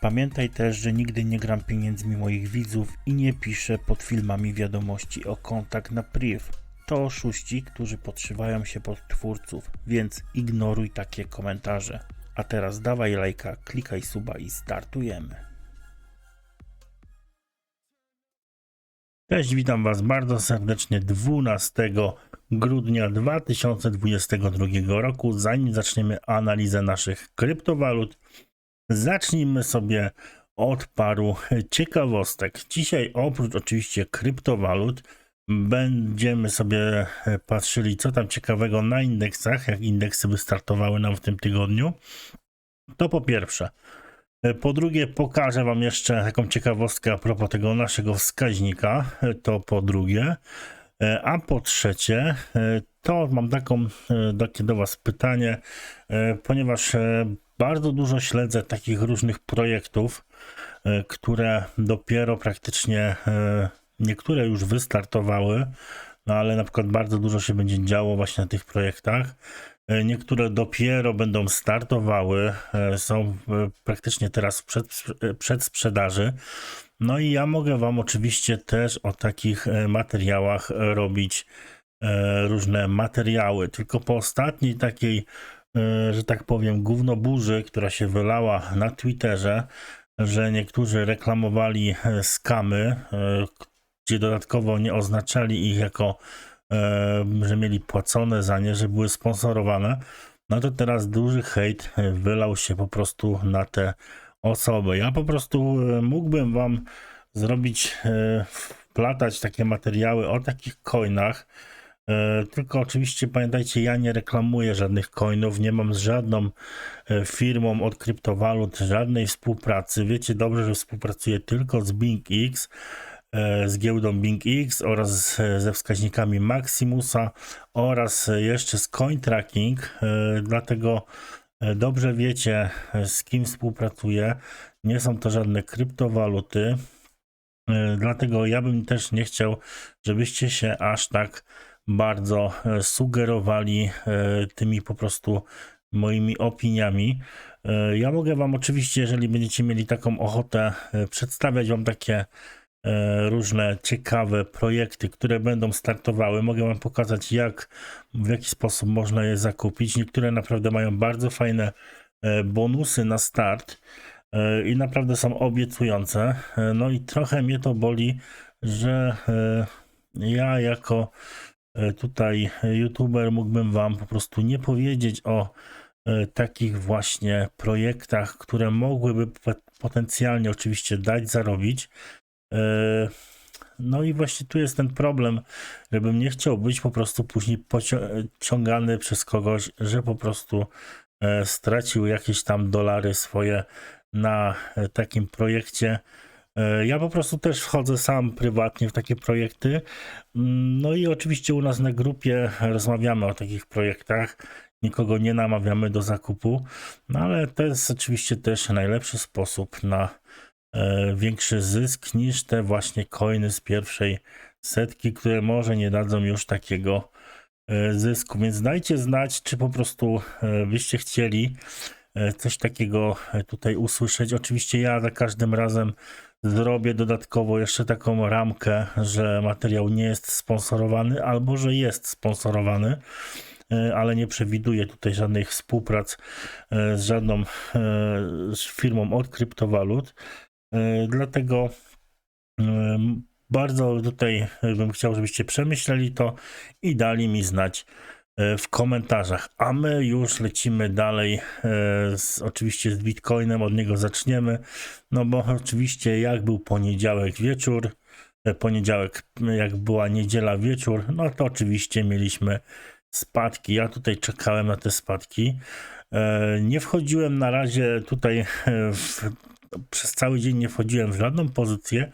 Pamiętaj też, że nigdy nie gram pieniędzmi moich widzów i nie piszę pod filmami wiadomości o kontakt na priv. To oszuści, którzy podszywają się pod twórców, więc ignoruj takie komentarze. A teraz dawaj lajka, klikaj suba i startujemy. Cześć, witam Was bardzo serdecznie 12 grudnia 2022 roku. Zanim zaczniemy analizę naszych kryptowalut, zacznijmy sobie od paru ciekawostek. Dzisiaj oprócz oczywiście kryptowalut będziemy sobie patrzyli co tam ciekawego na indeksach, jak indeksy wystartowały nam w tym tygodniu. To po pierwsze. Po drugie, pokażę Wam jeszcze taką ciekawostkę a propos tego naszego wskaźnika. To po drugie. A po trzecie, to mam taką, takie do Was pytanie, ponieważ bardzo dużo śledzę takich różnych projektów, które dopiero praktycznie niektóre już wystartowały, no ale na przykład bardzo dużo się będzie działo właśnie na tych projektach. Niektóre dopiero będą startowały, są praktycznie teraz w przed, przedsprzedaży. No i ja mogę Wam oczywiście też o takich materiałach robić różne materiały. Tylko po ostatniej takiej, że tak powiem, gównoburzy, która się wylała na Twitterze, że niektórzy reklamowali skamy, gdzie dodatkowo nie oznaczali ich jako że mieli płacone za nie, że były sponsorowane, no to teraz duży hejt wylał się po prostu na te osoby. Ja po prostu mógłbym wam zrobić, wplatać takie materiały o takich coinach, tylko oczywiście pamiętajcie, ja nie reklamuję żadnych coinów, nie mam z żadną firmą od kryptowalut żadnej współpracy. Wiecie dobrze, że współpracuję tylko z BingX z giełdą BingX oraz ze wskaźnikami Maximusa oraz jeszcze z CoinTracking, dlatego dobrze wiecie z kim współpracuję. Nie są to żadne kryptowaluty, dlatego ja bym też nie chciał, żebyście się aż tak bardzo sugerowali tymi po prostu moimi opiniami. Ja mogę Wam oczywiście, jeżeli będziecie mieli taką ochotę, przedstawiać Wam takie różne ciekawe projekty, które będą startowały. Mogę Wam pokazać, jak, w jaki sposób można je zakupić. Niektóre naprawdę mają bardzo fajne bonusy na start i naprawdę są obiecujące. No i trochę mnie to boli, że ja jako tutaj youtuber mógłbym Wam po prostu nie powiedzieć o takich właśnie projektach, które mogłyby potencjalnie oczywiście dać zarobić, no i właśnie tu jest ten problem, żebym nie chciał być po prostu później pociągany przez kogoś, że po prostu stracił jakieś tam dolary swoje na takim projekcie. Ja po prostu też wchodzę sam prywatnie w takie projekty. No i oczywiście u nas na grupie rozmawiamy o takich projektach. Nikogo nie namawiamy do zakupu, no ale to jest oczywiście też najlepszy sposób na większy zysk niż te właśnie coiny z pierwszej setki, które może nie dadzą już takiego zysku. Więc dajcie znać, czy po prostu byście chcieli coś takiego tutaj usłyszeć. Oczywiście ja za każdym razem zrobię dodatkowo jeszcze taką ramkę, że materiał nie jest sponsorowany albo że jest sponsorowany ale nie przewiduję tutaj żadnych współprac z żadną z firmą od kryptowalut. Dlatego bardzo tutaj bym chciał, żebyście przemyśleli to i dali mi znać e, w komentarzach. A my już lecimy dalej, e, z, oczywiście z Bitcoinem, od niego zaczniemy, no bo oczywiście jak był poniedziałek wieczór, e, poniedziałek jak była niedziela wieczór, no to oczywiście mieliśmy spadki. Ja tutaj czekałem na te spadki. E, Nie wchodziłem na razie tutaj e, w, przez cały dzień nie wchodziłem w żadną pozycję,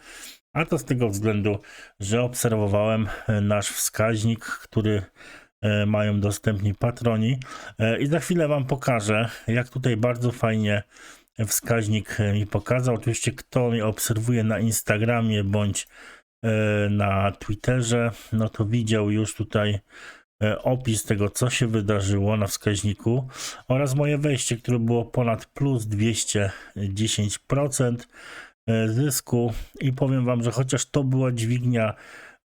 a to z tego względu, że obserwowałem e, nasz wskaźnik, który e, mają dostępni patroni E, i za chwilę wam pokażę, jak tutaj bardzo fajnie wskaźnik e, mi pokazał. Oczywiście kto mnie obserwuje na Instagramie bądź e, na Twitterze, no to widział już tutaj e, opis tego, co się wydarzyło na wskaźniku oraz moje wejście, które było ponad plus 210% e, zysku i powiem wam, że chociaż to była dźwignia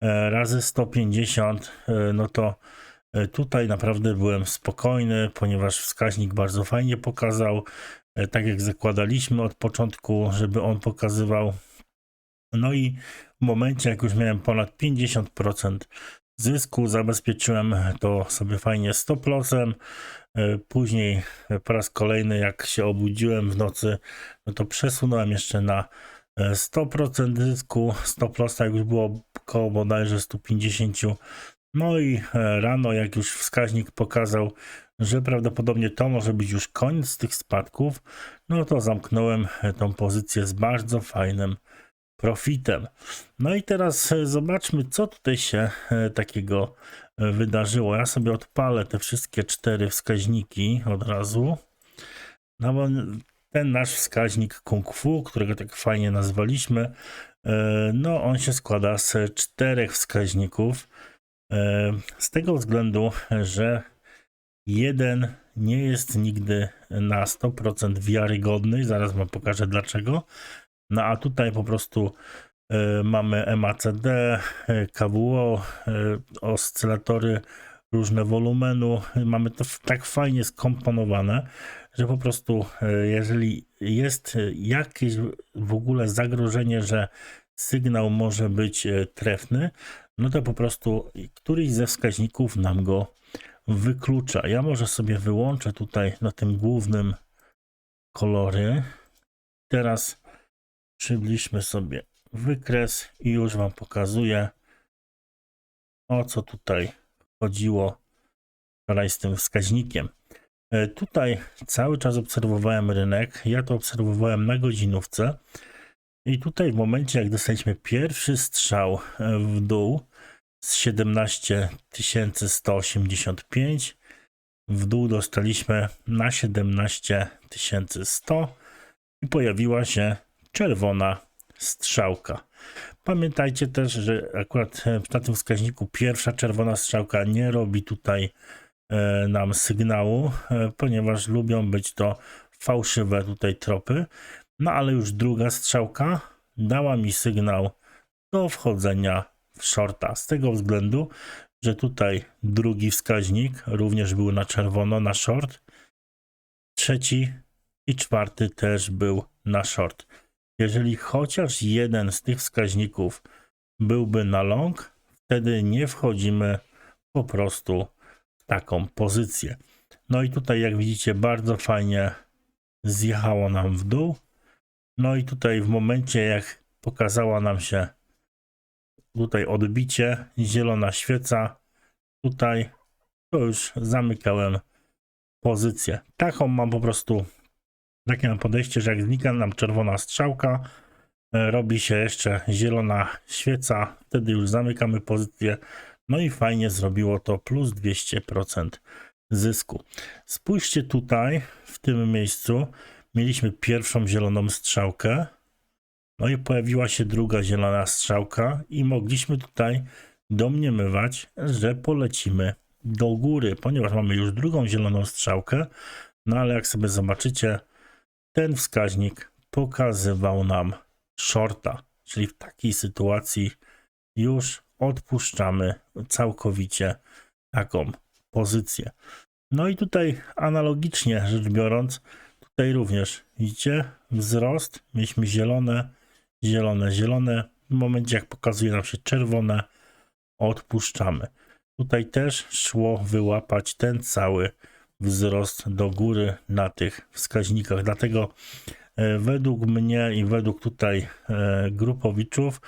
e, razy 150, e, no to e, tutaj naprawdę byłem spokojny, ponieważ wskaźnik bardzo fajnie pokazał, e, tak jak zakładaliśmy od początku, żeby on pokazywał. No i w momencie, jak już miałem ponad 50% zysku, zabezpieczyłem to sobie fajnie stop lossem. E, Później e, po raz kolejny, jak się obudziłem w nocy, no to przesunąłem jeszcze na e, 100% zysku. Stop lossa już było około bodajże 150. No i e, rano, jak już wskaźnik pokazał, że prawdopodobnie to może być już koniec tych spadków, no to zamknąłem e, tą pozycję z bardzo fajnym profitem. No i teraz e, zobaczmy, co tutaj się takiego wydarzyło. Ja sobie odpalę te wszystkie cztery wskaźniki od razu. No bo ten nasz wskaźnik Kung Fu, którego tak fajnie nazwaliśmy, no on się składa z czterech wskaźników. E, Z tego względu, że jeden nie jest nigdy na 100% wiarygodny. Zaraz wam pokażę dlaczego. No a tutaj po prostu e, mamy MACD, e, KWO, oscylatory różne wolumenu. Mamy to tak fajnie skomponowane, że po prostu jeżeli jest jakieś w ogóle zagrożenie, że sygnał może być trefny, no to po prostu któryś ze wskaźników nam go wyklucza. Ja może sobie wyłączę tutaj na tym głównym kolory. Teraz przybliżmy sobie wykres i już Wam pokazuję o co tutaj chodziło wczoraj z tym wskaźnikiem. E, Tutaj cały czas obserwowałem rynek. Ja to obserwowałem na godzinówce. I tutaj w momencie, jak dostaliśmy pierwszy strzał e, w dół z 17 185, w dół dostaliśmy na 17 100 i pojawiła się czerwona strzałka. Pamiętajcie też, że akurat e, na tym wskaźniku pierwsza czerwona strzałka nie robi tutaj e, nam sygnału, e, ponieważ lubią być to fałszywe tutaj tropy. No ale już druga strzałka dała mi sygnał do wchodzenia shorta. Z tego względu, że tutaj drugi wskaźnik również był na czerwono na short. Trzeci i czwarty też był na short. Jeżeli chociaż jeden z tych wskaźników byłby na long, wtedy nie wchodzimy po prostu w taką pozycję. No i tutaj, jak widzicie, bardzo fajnie zjechało nam w dół. No i tutaj w momencie, jak pokazała nam się tutaj odbicie, zielona świeca, tutaj to już zamykałem pozycję. Taką mam po prostu takie mam podejście, że jak znika nam czerwona strzałka, e, robi się jeszcze zielona świeca, wtedy już zamykamy pozycję. No i fajnie zrobiło to plus 200% zysku. Spójrzcie tutaj, w tym miejscu, mieliśmy pierwszą zieloną strzałkę, no i pojawiła się druga zielona strzałka i mogliśmy tutaj domniemywać, że polecimy do góry, ponieważ mamy już drugą zieloną strzałkę, no ale jak sobie zobaczycie, ten wskaźnik pokazywał nam shorta, czyli w takiej sytuacji już odpuszczamy całkowicie taką pozycję. No i tutaj analogicznie rzecz biorąc, tutaj również widzicie wzrost, mieliśmy zielone, zielone, zielone, W momencie jak pokazuje nam się czerwone, odpuszczamy. Tutaj też szło wyłapać ten cały wzrost do góry na tych wskaźnikach. Dlatego e, według mnie i według tutaj e, grupowiczów,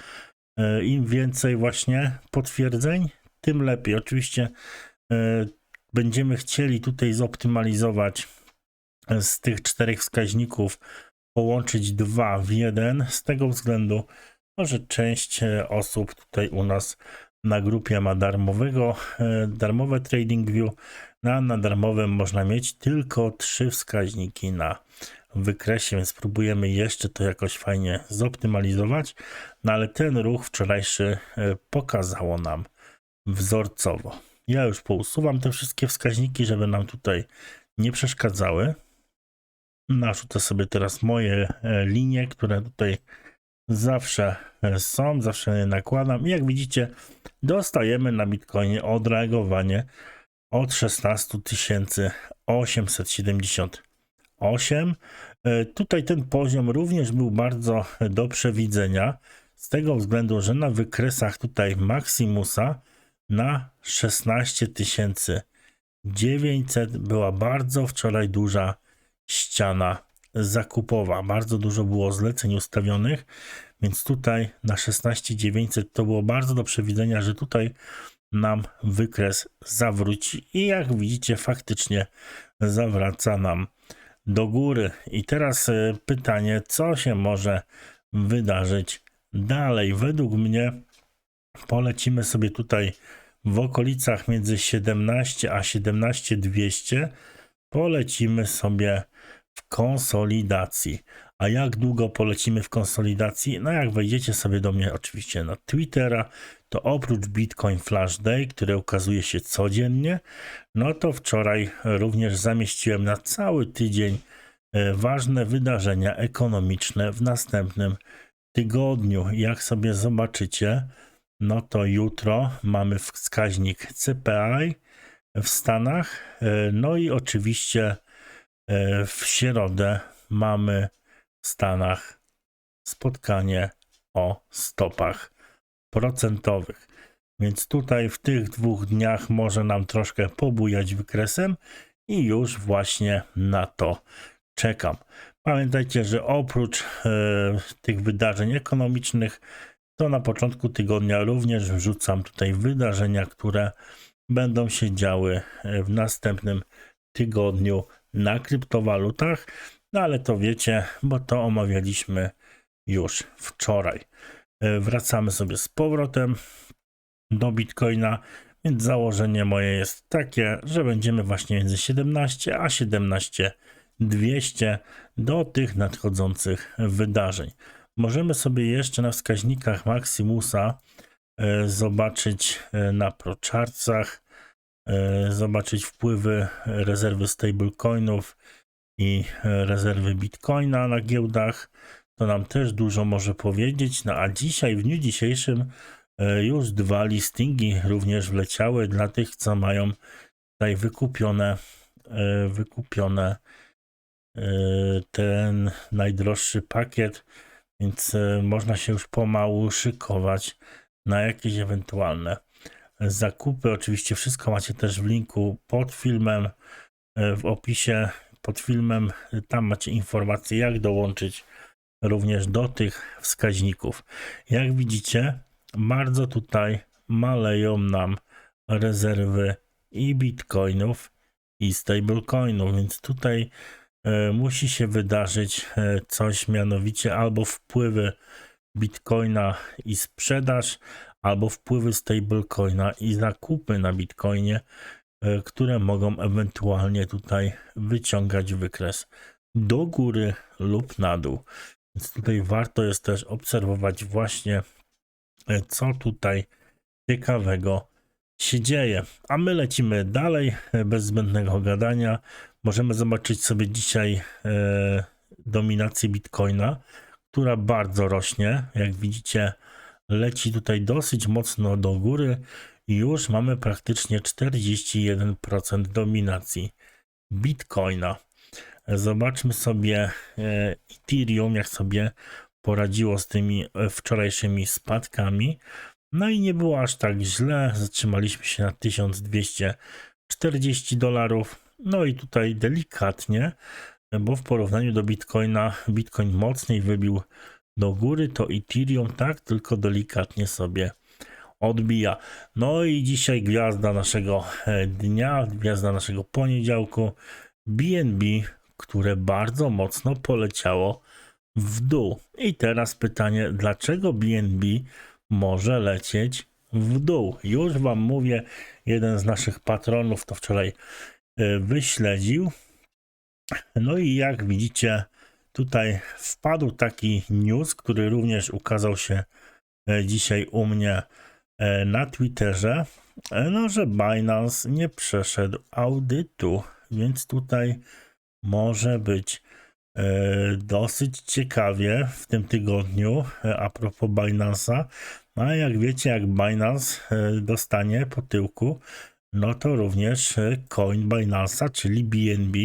e, im więcej właśnie potwierdzeń, tym lepiej. Oczywiście będziemy chcieli tutaj zoptymalizować z tych czterech wskaźników, połączyć dwa w jeden, z tego względu, no, że część e, osób tutaj u nas na grupie ma darmowego, e, darmowe TradingView, na, na darmowym można mieć tylko trzy wskaźniki na wykresie, więc spróbujemy jeszcze to jakoś fajnie zoptymalizować. No ale ten ruch wczorajszy e, pokazało nam wzorcowo. Ja już pousuwam te wszystkie wskaźniki, żeby nam tutaj nie przeszkadzały. Narzucę sobie teraz moje e, linie, które tutaj zawsze e, są, zawsze nakładam. I jak widzicie, dostajemy na Bitcoinie odreagowanie od 16 878. E, Tutaj ten poziom również był bardzo do przewidzenia, z tego względu, że na wykresach tutaj Maximusa na 16 900 była bardzo wczoraj duża ściana zakupowa. Bardzo dużo było zleceń ustawionych, więc tutaj na 16 900 to było bardzo do przewidzenia, że tutaj nam wykres zawróci i jak widzicie faktycznie zawraca nam do góry. I teraz e, pytanie, co się może wydarzyć dalej? Według mnie polecimy sobie tutaj w okolicach między 17 a 17 200 polecimy sobie w konsolidacji. A jak długo polecimy w konsolidacji? No jak wejdziecie sobie do mnie oczywiście na Twittera, to oprócz Bitcoin Flash Day, które ukazuje się codziennie, no to wczoraj również zamieściłem na cały tydzień e, ważne wydarzenia ekonomiczne w następnym tygodniu. Jak sobie zobaczycie, no to jutro mamy wskaźnik CPI w Stanach, e, no i oczywiście w środę mamy w Stanach spotkanie o stopach procentowych. Więc tutaj w tych dwóch dniach może nam troszkę pobujać wykresem i już właśnie na to czekam. Pamiętajcie, że oprócz e, tych wydarzeń ekonomicznych, to na początku tygodnia również wrzucam tutaj wydarzenia, które będą się działy e, w następnym tygodniu na kryptowalutach. No ale to wiecie, bo to omawialiśmy już wczoraj. E, Wracamy sobie z powrotem do Bitcoina, więc założenie moje jest takie, że będziemy właśnie między 17 a 17 200 do tych nadchodzących wydarzeń. Możemy sobie jeszcze na wskaźnikach Maximusa e, zobaczyć e, na prochartsach, e, zobaczyć wpływy rezerwy stablecoinów i e, rezerwy bitcoina na giełdach. To nam też dużo może powiedzieć. No a dzisiaj, w dniu dzisiejszym, e, już dwa listingi również wleciały dla tych, co mają tutaj wykupione, e, wykupione e, ten najdroższy pakiet, więc e, można się już pomału szykować na jakieś ewentualne zakupy. Oczywiście wszystko macie też w linku pod filmem, e, w opisie pod filmem. Tam macie informacje, jak dołączyć również do tych wskaźników. Jak widzicie, bardzo tutaj maleją nam rezerwy i bitcoinów, i stablecoinów, więc tutaj e, musi się wydarzyć e, coś mianowicie albo wpływy bitcoina i sprzedaż, albo wpływy stablecoina i zakupy na bitcoinie, e, które mogą ewentualnie tutaj wyciągać wykres do góry lub na dół. Więc tutaj warto jest też obserwować właśnie, e, co tutaj ciekawego się dzieje. A my lecimy dalej, e, bez zbędnego gadania. Możemy zobaczyć sobie dzisiaj e, dominację Bitcoina, która bardzo rośnie. Jak widzicie, leci tutaj dosyć mocno do góry. i Już mamy praktycznie 41% dominacji Bitcoina. Zobaczmy sobie e, Ethereum, jak sobie poradziło z tymi e, wczorajszymi spadkami. No i nie było aż tak źle. Zatrzymaliśmy się na 1240 dolarów. No i tutaj delikatnie, bo w porównaniu do Bitcoina, Bitcoin mocniej wybił do góry, to Ethereum tak tylko delikatnie sobie odbija. No i dzisiaj gwiazda naszego e, dnia, gwiazda naszego poniedziałku, BNB, które bardzo mocno poleciało w dół. I teraz pytanie, dlaczego BNB może lecieć w dół? Już Wam mówię, jeden z naszych patronów to wczoraj e, wyśledził. No i jak widzicie, tutaj wpadł taki news, który również ukazał się e, dzisiaj u mnie e, na Twitterze, e, no, że Binance nie przeszedł audytu, więc tutaj może być dosyć ciekawie w tym tygodniu a propos Binance'a. No a jak wiecie, jak Binance dostanie po tyłku, no to również coin Binance'a, czyli BNB,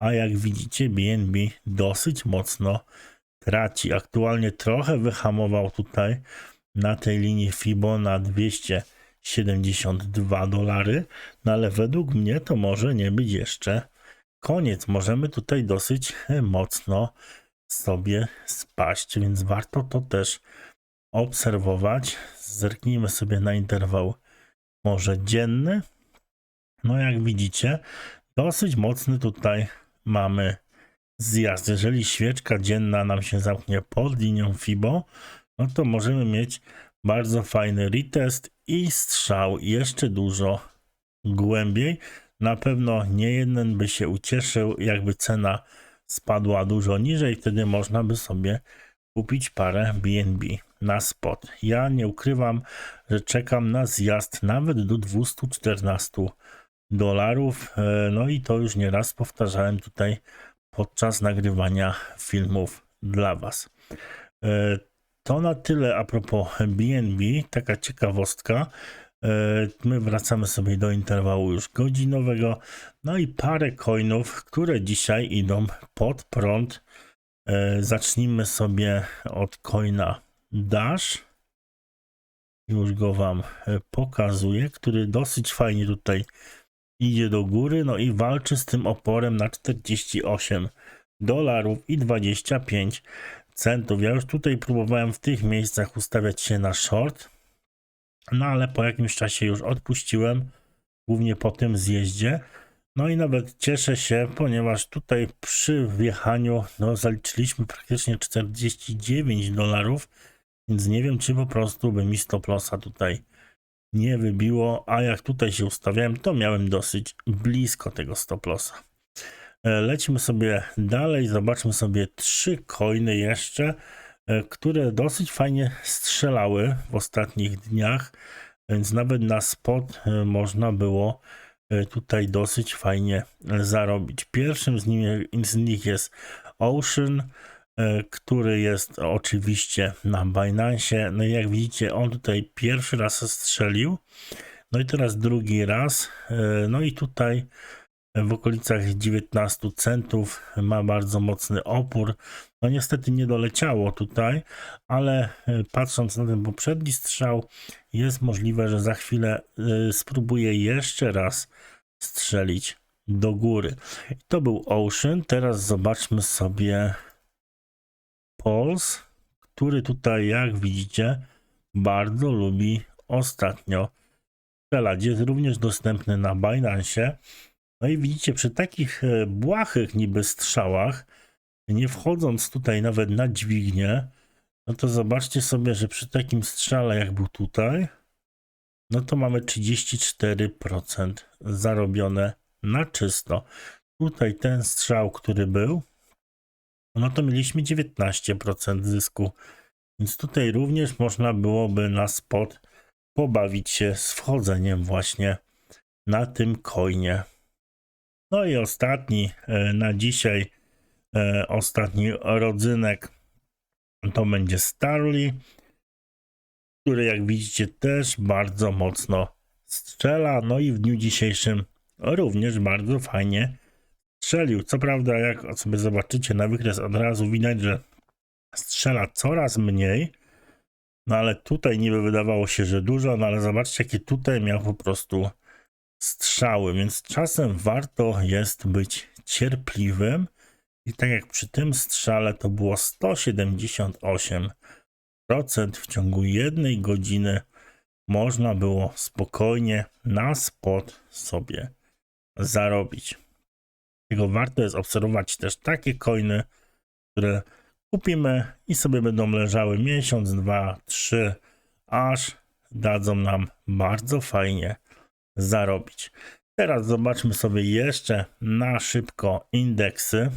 a jak widzicie BNB dosyć mocno traci. Aktualnie trochę wyhamował tutaj na tej linii FIBO na 272 dolary, no ale według mnie to może nie być jeszcze koniec. Możemy tutaj dosyć mocno sobie spaść, więc warto to też obserwować. Zerknijmy sobie na interwał może dzienny. No jak widzicie, dosyć mocny tutaj mamy zjazd. Jeżeli świeczka dzienna nam się zamknie pod linią FIBO, no to możemy mieć bardzo fajny retest i strzał jeszcze dużo głębiej. Na pewno nie jeden by się ucieszył, jakby cena spadła dużo niżej, wtedy można by sobie kupić parę BNB na spot. Ja nie ukrywam, że czekam na zjazd nawet do 214 dolarów. E, No i to już nieraz powtarzałem tutaj podczas nagrywania filmów dla Was. E, To na tyle a propos BNB, taka ciekawostka. E, My wracamy sobie do interwału już godzinowego. No i parę coinów, które dzisiaj idą pod prąd. Zacznijmy sobie od coina Dash. Już go Wam pokazuję, który dosyć fajnie tutaj idzie do góry, no i walczy z tym oporem na 48 dolarów i 25 centów. Ja już tutaj próbowałem w tych miejscach ustawiać się na short, no ale po jakimś czasie już odpuściłem, głównie po tym zjeździe. No i nawet cieszę się, ponieważ tutaj przy wjechaniu no, zaliczyliśmy praktycznie 49 dolarów, więc nie wiem, czy po prostu by mi stop lossa tutaj nie wybiło, a jak tutaj się ustawiałem, to miałem dosyć blisko tego stop lossa. E, Lecimy sobie dalej, zobaczmy sobie trzy coiny jeszcze, e, które dosyć fajnie strzelały w ostatnich dniach, więc nawet na spot e, można było tutaj dosyć fajnie zarobić. Pierwszym z, nim, z nich jest Ocean, który jest oczywiście na Binance. No i jak widzicie, on tutaj pierwszy raz strzelił, no i teraz drugi raz. E, No i tutaj w okolicach 19 centów ma bardzo mocny opór. No niestety nie doleciało tutaj, ale e, patrząc na ten poprzedni strzał, jest możliwe, że za chwilę e, spróbuję jeszcze raz strzelić do góry. To był Ocean. Teraz zobaczmy sobie Pulse, który tutaj, jak widzicie, bardzo lubi ostatnio strzelać. Jest również dostępny na Binance. No i widzicie, przy takich e, błahych niby strzałach, nie wchodząc tutaj nawet na dźwignię, no to zobaczcie sobie, że przy takim strzale jak był tutaj, no to mamy 34% zarobione na czysto. Tutaj ten strzał, który był, no to mieliśmy 19% zysku. Więc tutaj również można byłoby na spot pobawić się z wchodzeniem właśnie na tym coinie. No i ostatni e, na dzisiaj, e, ostatni rodzynek to będzie Starly, który jak widzicie też bardzo mocno strzela. No i w dniu dzisiejszym również bardzo fajnie strzelił. Co prawda, jak sobie zobaczycie na wykres od razu widać, że strzela coraz mniej. No ale tutaj niby wydawało się, że dużo, no ale zobaczcie, jakie tutaj miał po prostu strzały, więc czasem warto jest być cierpliwym. I tak jak przy tym strzale to było 178% w ciągu jednej godziny można było spokojnie na spot sobie zarobić. Dlatego warto jest obserwować też takie coiny, które kupimy i sobie będą leżały miesiąc, dwa, trzy, aż dadzą nam bardzo fajnie zarobić. Teraz zobaczmy sobie jeszcze na szybko indeksy.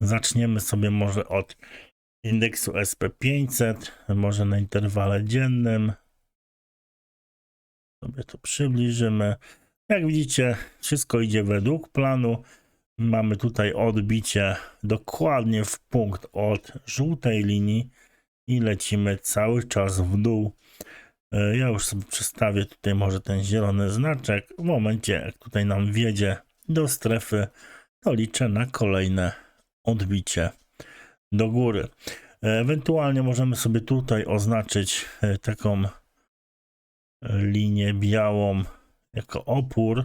Zaczniemy sobie może od indeksu SP500, może na interwale dziennym. Sobie to przybliżymy. Jak widzicie, wszystko idzie według planu. Mamy tutaj odbicie dokładnie w punkt od żółtej linii i lecimy cały czas w dół. E, Ja już sobie przestawię tutaj może ten zielony znaczek. W momencie, jak tutaj nam wjedzie do strefy, to liczę na kolejne odbicie do góry. E, Ewentualnie możemy sobie tutaj oznaczyć e, taką linię białą jako opór.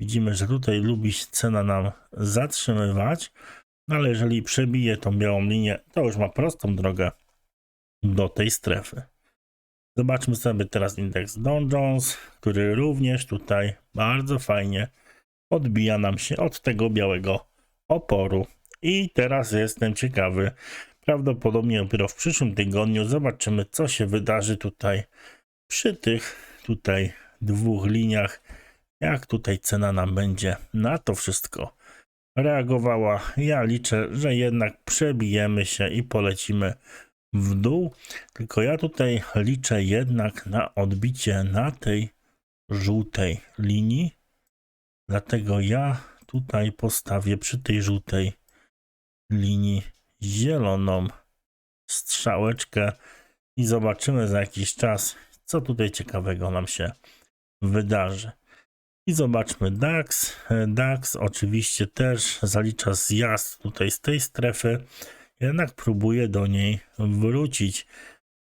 Widzimy, że tutaj lubi się cena nam zatrzymywać, no ale jeżeli przebije tą białą linię, to już ma prostą drogę do tej strefy. Zobaczmy sobie teraz indeks Dow Jones, który również tutaj bardzo fajnie odbija nam się od tego białego oporu. I teraz jestem ciekawy, prawdopodobnie dopiero w przyszłym tygodniu zobaczymy, co się wydarzy tutaj przy tych tutaj dwóch liniach, jak tutaj cena nam będzie na to wszystko reagowała. Ja liczę, że jednak przebijemy się i polecimy w dół. Tylko ja tutaj liczę jednak na odbicie na tej żółtej linii. Dlatego ja tutaj postawię przy tej żółtej linii zieloną strzałeczkę i zobaczymy za jakiś czas, co tutaj ciekawego nam się wydarzy. I zobaczmy DAX. DAX oczywiście też zalicza zjazd tutaj z tej strefy, jednak próbuje do niej wrócić.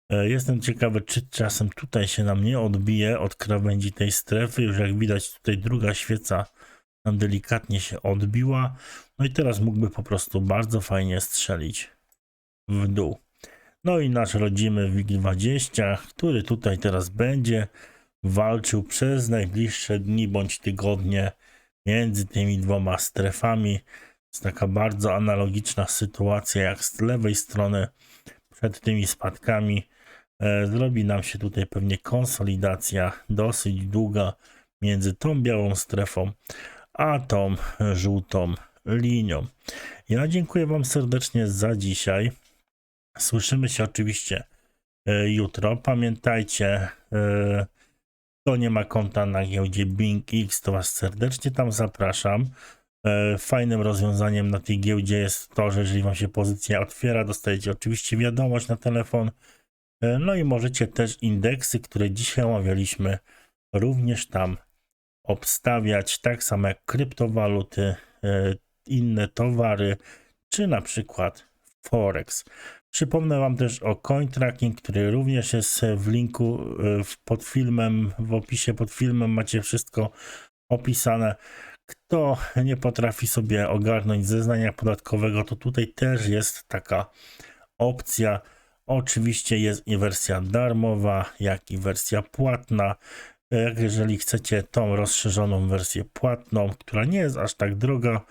E, Jestem ciekawy, czy czasem tutaj się nam nie odbije od krawędzi tej strefy. Już jak widać, tutaj druga świeca nam delikatnie się odbiła. No i teraz mógłby po prostu bardzo fajnie strzelić w dół. No i nasz rodzimy WIG20, który tutaj teraz będzie walczył przez najbliższe dni bądź tygodnie między tymi dwoma strefami. Jest taka bardzo analogiczna sytuacja jak z lewej strony przed tymi spadkami. E, Zrobi nam się tutaj pewnie konsolidacja dosyć długa między tą białą strefą a tą żółtą linią. Ja dziękuję Wam serdecznie za dzisiaj. Słyszymy się oczywiście e, jutro. Pamiętajcie, e, kto nie ma konta na giełdzie BingX, to Was serdecznie tam zapraszam. E, Fajnym rozwiązaniem na tej giełdzie jest to, że jeżeli Wam się pozycja otwiera, dostajecie oczywiście wiadomość na telefon. E, No i możecie też indeksy, które dzisiaj omawialiśmy, również tam obstawiać, tak samo jak kryptowaluty, e, inne towary, czy na przykład Forex. Przypomnę Wam też o CoinTracking, który również jest w linku e, pod filmem, w opisie pod filmem macie wszystko opisane. Kto nie potrafi sobie ogarnąć zeznania podatkowego, to tutaj też jest taka opcja. Oczywiście jest i wersja darmowa, jak i wersja płatna. Jak jeżeli chcecie tą rozszerzoną wersję płatną, która nie jest aż tak droga,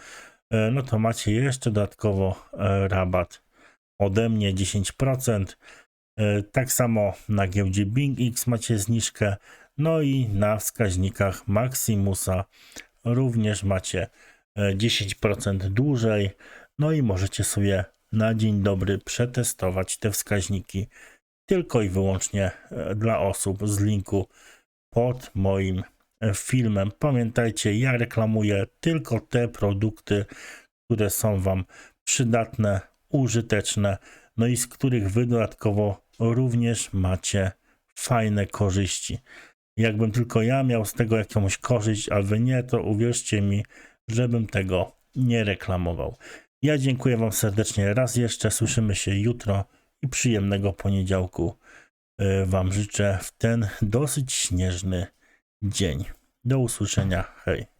e, no to macie jeszcze dodatkowo e, rabat ode mnie 10%. E, Tak samo na giełdzie BingX macie zniżkę, no i na wskaźnikach Maximusa również macie e, 10% dłużej, no i możecie sobie na dzień dobry przetestować te wskaźniki tylko i wyłącznie e, dla osób z linku pod moim e, filmem. Pamiętajcie, ja reklamuję tylko te produkty, które są Wam przydatne, użyteczne, no i z których Wy dodatkowo również macie fajne korzyści. Jakbym tylko ja miał z tego jakąś korzyść, a Wy nie, to uwierzcie mi, żebym tego nie reklamował. Ja dziękuję Wam serdecznie raz jeszcze. Słyszymy się jutro i przyjemnego poniedziałku e, Wam życzę w ten dosyć śnieżny dzień. Do usłyszenia. Hej.